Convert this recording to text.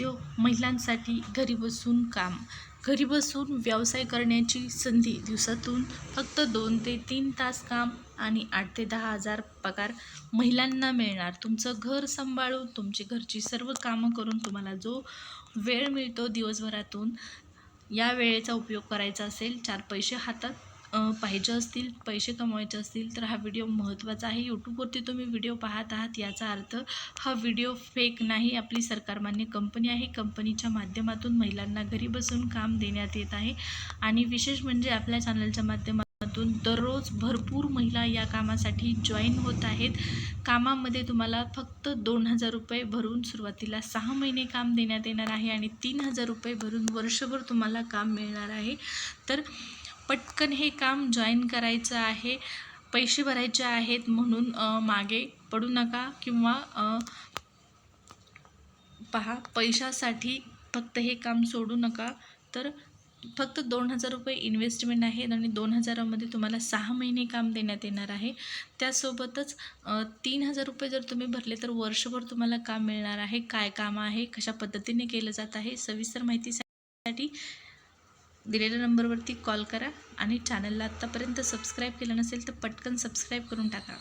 उद्योग महिलांसाठी घरी बसून काम. घरी बसून व्यवसाय करण्याची संधी दिवसातून फक्त दोन ते तीन तास काम आणि आठ ते दहा हजार पगार महिलांना मिळणार. तुमचं घर सांभाळून तुमची घरची सर्व कामं करून तुम्हाला जो वेळ मिळतो दिवसभरातून या वेळेचा उपयोग करायचा असेल चार पैसे हातात पाहिजे असतील पैसे कमवायचे असतील तर हा व्हिडिओ महत्त्वाचा आहे. यूट्यूबवरती तुम्ही व्हिडिओ पाहत आहात याचा अर्थ हा व्हिडिओ फेक नाही आपली सरकारमान्य कंपनी आहे. कंपनीच्या माध्यमातून महिलांना घरी बसून काम देण्यात येत आहे. आणि विशेष म्हणजे आपल्या चॅनलच्या माध्यमातून दररोज भरपूर महिला या कामासाठी जॉईन होत आहेत. कामामध्ये तुम्हाला फक्त दोन हजार रुपये भरून सुरुवातीला सहा महिने काम देण्यात येणार आहे आणि तीन हजार रुपये भरून वर्षभर तुम्हाला काम मिळणार आहे. तर पटकन हे काम जॉईन करायचं आहे. पैसे भरायचे आहेत म्हणून मागे पडू नका किंवा पहा पैशासाठी फक्त हे काम सोडू नका. तर फक्त दोन हजार रुपये इन्व्हेस्टमेंट आहे आणि दोन हजारामध्ये तुम्हाला सहा महिने काम देण्यात येणार आहे. त्यासोबतच तीन हजार रुपये जर तुम्ही भरले तर वर्षभर तुम्हाला काम मिळणार आहे. काय काम आहे? कशा पद्धतीने केलं जात आहे? सविस्तर माहितीसाठी दिलेल्या नंबरवरती कॉल करा आणि चॅनलला आत्तापर्यंत सबस्क्राईब केलं नसेल तर पटकन सबस्क्राईब करून टाका.